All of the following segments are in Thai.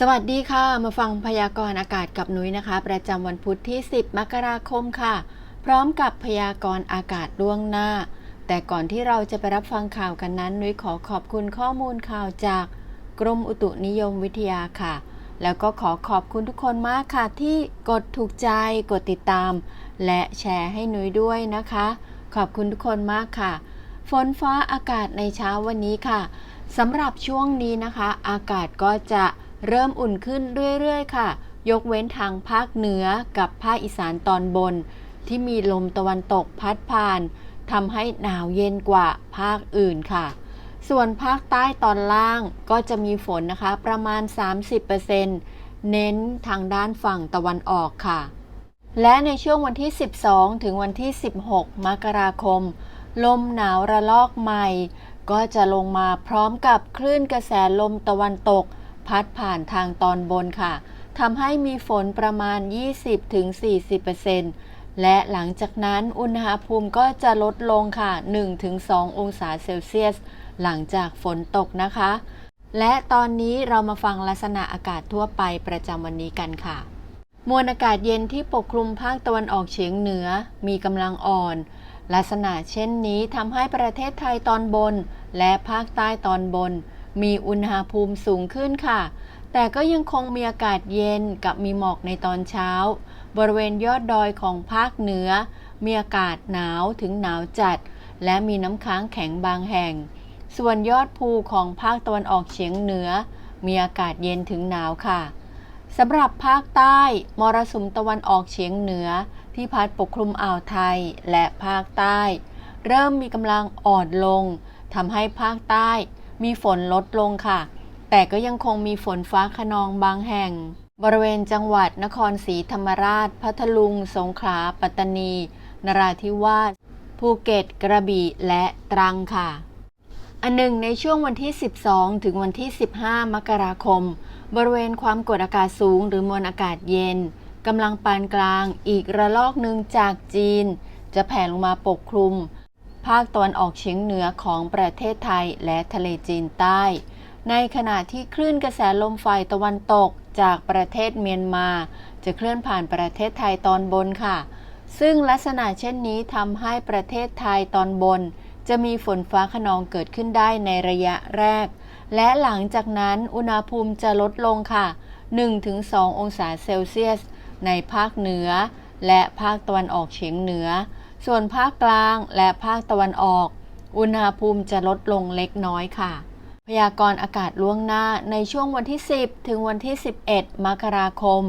สวัสดีค่ะ มาฟังพยากรณ์อากาศกับนุ้ยนะคะ ประจำวันพุธที่ 10 มกราคมค่ะ พร้อมกับพยากรณ์อากาศล่วงหน้า แต่ก่อนที่เราจะไปรับฟังข่าวกันนั้น นุ้ยขอขอบคุณข้อมูลข่าวจากกรมอุตุนิยมวิทยาค่ะ แล้วก็ขอขอบคุณทุกคนมากค่ะ ที่กดถูกใจกดติดตาม และแชร์ให้นุ้ยด้วยนะคะ ขอบคุณทุกคนมากค่ะ ฝนฟ้าอากาศในเช้าวันนี้ค่ะสำหรับช่วงนี้นะคะ อากาศก็จะ เริ่มอุ่นขึ้นเรื่อยๆ ค่ะ ยกเว้นทางภาคเหนือกับภาคอีสานตอนบน ที่มีลมตะวันตกพัดผ่านทำให้หนาวเย็นกว่าภาคอื่นค่ะ ส่วนภาคใต้ตอนล่างก็จะมีฝนนะคะประมาณ 30%เน้นทางด้านฝั่งตะวันออกค่ะ และในช่วงวันที่ 12 ถึงวันที่ 16 มกราคม ลมหนาวระลอกใหม่ ก็จะลงมาพร้อมกับคลื่นกระแสลมตะวันตก พัดผ่านทางตอนบนค่ะทำให้มีฝนประมาณ 20-40%และหลังจากนั้นอุณหภูมิก็จะลดลงค่ะ 1-2 องศาเซลเซียส หลังจากฝนตกนะคะ และตอนนี้เรามาฟังลักษณะอากาศทั่วไปประจำวันนี้กันค่ะ มวลอากาศเย็นที่ปกคลุมภาคตะวันออกเฉียงเหนือ มีกำลังอ่อน ลักษณะเช่นนี้ทำให้ประเทศไทยตอนบน และภาคใต้ตอนบน มีอุณหภูมิสูงขึ้นค่ะ แต่ก็ยังคงมีอากาศเย็นกับมีหมอกในตอนเช้า บริเวณยอดดอยของภาคเหนือ มีอากาศหนาวถึงหนาวจัด และมีน้ำค้างแข็งบางแห่ง ส่วนยอดภูของภาคตะวันออกเฉียงเหนือ มีอากาศเย็นถึงหนาวค่ะสำหรับภาคใต้มรสุมตะวันออกเฉียงเหนือ ที่พัดปกคลุมอ่าวไทยและภาคใต้ เริ่มมีกำลังอ่อนลงทำให้ภาคใต้ มีฝนลดลงค่ะ แต่ก็ยังคงมีฝนฟ้าขนองบางแห่ง บริเวณจังหวัดนครศรีธรรมราช พัทลุง สงขลา ปัตตานี นราธิวาส ภูเก็ต กระบี่ และตรังค่ะ อันหนึ่งในช่วงวันที่ 12 ถึงวันที่ 15 มกราคม บริเวณความกดอากาศสูงหรือมวลอากาศเย็นกำลังปานกลางอีกระลอกหนึ่งจากจีน จะแผ่ลงมาปกคลุม ภาคตะวันออกเฉียงเหนือของประเทศไทยและทะเลจีนใต้ ในขณะที่คลื่นกระแสลมฝ่ายตะวันตกจากประเทศเมียนมา จะเคลื่อนผ่านประเทศไทยตอนบนค่ะ ซึ่งลักษณะเช่นนี้ทำให้ประเทศไทยตอนบน จะมีฝนฟ้าขนองเกิดขึ้นได้ในระยะแรก และหลังจากนั้นอุณหภูมิจะลดลงค่ะ 1-2 องศาเซลเซียส ในภาคเหนือ และภาคตะวันออกเฉียงเหนือ ส่วนภาคกลางและภาคตะวันออก อุณหภูมิจะลดลงเล็กน้อยค่ะ พยากรณ์อากาศล่วงหน้าในช่วงวันที่ 10 ถึงวันที่ 11 มกราคม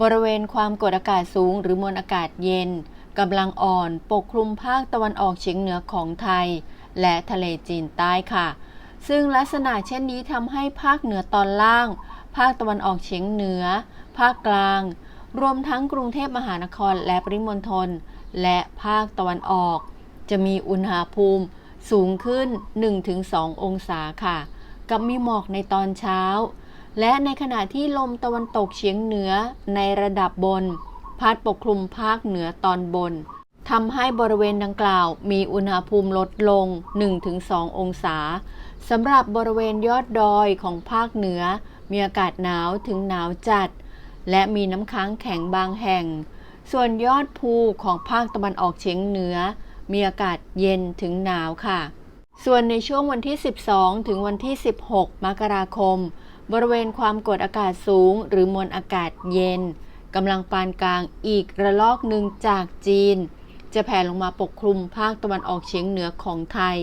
บริเวณความกดอากาศสูงหรือมวลอากาศเย็นกำลังอ่อนปกคลุมภาคตะวันออกเฉียงเหนือของไทย และทะเลจีนใต้ค่ะ ซึ่งลักษณะเช่นนี้ทำให้ภาคเหนือตอนล่าง ภาคตะวันออกเฉียงเหนือ ภาคกลาง รวมทั้งกรุงเทพมหานครและปริมณฑล และภาคตะวันออก จะมีอุณหภูมิสูงขึ้น 1-2 องศาค่ะ กับมีหมอกในตอนเช้า และในขณะที่ลมตะวันตกเฉียงเหนือในระดับบน พัดปกคลุมภาคเหนือตอนบนทำให้บริเวณดังกล่าว มีอุณหภูมิลดลง 1-2 องศาสำหรับบริเวณยอดดอยของภาคเหนือ มีอากาศหนาวถึงหนาวจัด และมีน้ำค้างแข็งบางแห่ง ส่วนยอดภูของภาคตะวันออกเฉียงเหนือ มีอากาศเย็นถึงหนาวค่ะ ส่วนในช่วงวันที่ 12 ถึงวันที่ 16 มกราคม บริเวณความกดอากาศสูง หรือมวลอากาศเย็นกำลังปานกลางอีกระลอกหนึ่งจากจีน จะแผ่ลงมาปกคลุมภาคตะวันออกเฉียงเหนือของไทย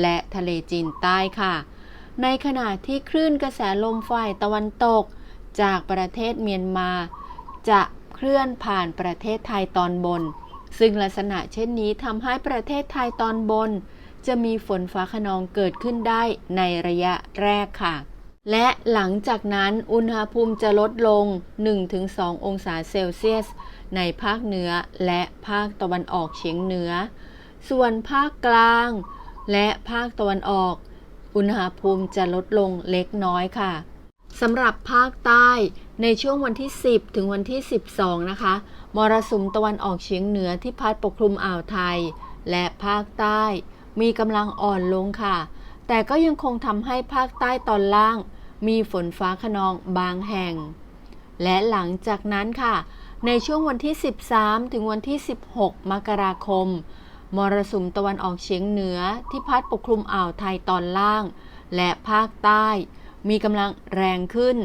และทะเลจีนใต้ค่ะ ในขณะที่คลื่นกระแสลมฝ่ายตะวันตก จากประเทศเมียนมา จะ ลื่อนผ่านประเทศไทยตอนบน ซึ่งลักษณะเช่นนี้ทำให้ประเทศไทยตอนบน จะมีฝนฟ้าขนองเกิดขึ้นได้ในระยะแรกค่ะ และหลังจากนั้นอุณหภูมิจะลดลง 1-2 องศาเซลเซียส ในภาคเหนือและภาคตะวันออกเฉียงเหนือ ส่วนภาคกลาง และภาคตะวันออก อุณหภูมิจะลดลงเล็กน้อยค่ะสำหรับภาคใต้ ในช่วงวันที่ 10 ถึงวันที่ 12 นะคะ มรสุมตะวันออกเฉียงเหนือที่พัดปกคลุมอ่าวไทย และภาคใต้ มีกำลังอ่อนลงค่ะ แต่ก็ยังคงทำให้ภาคใต้ตอนล่าง มีฝนฟ้าขนองบางแห่ง และหลังจากนั้นค่ะ ในช่วงวันที่ 13 ถึงวันที่ 16 มกราคม มรสุมตะวันออกเฉียงเหนือที่พัดปกคลุมอ่าวไทยตอนล่าง และภาคใต้ มีกำลังแรงขึ้น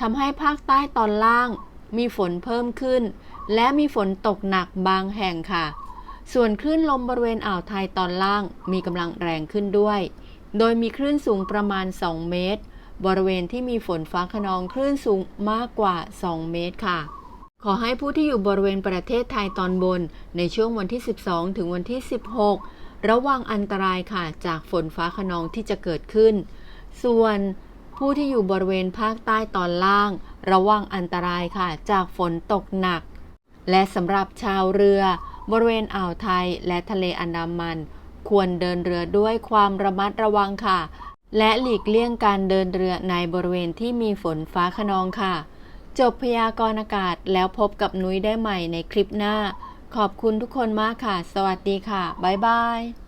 ทำให้ภาคใต้ตอนล่างมีฝนเพิ่มขึ้น และมีฝนตกหนักบางแห่งค่ะ ส่วนคลื่นลมบริเวณอ่าวไทยตอนล่างมีกำลังแรงขึ้นด้วย โดยมีคลื่นสูงประมาณ 2 เมตร บริเวณที่มีฝนฟ้าขนองคลื่นสูงมากกว่า 2 เมตรค่ะ ขอให้ผู้ที่อยู่บริเวณประเทศไทยตอนบน ในช่วงวันที่ 12 ถึงวันที่ 16 ระวังอันตรายค่ะจากฝนฟ้าขนองที่จะเกิดขึ้น ส่วน ผู้ที่อยู่บริเวณภาคใต้ตอนล่าง ระวังอันตรายค่ะ จากฝนตกหนัก และสำหรับชาวเรือ บริเวณอ่าวไทยและทะเลอันดามัน ควรเดินเรือด้วยความระมัดระวังค่ะ และหลีกเลี่ยงการเดินเรือในบริเวณที่มีฝนฟ้าขนองค่ะ จบพยากรณ์อากาศแล้วพบกับนุ้ยได้ใหม่ในคลิปหน้า ขอบคุณทุกคนมากค่ะ สวัสดีค่ะ บ๊ายบาย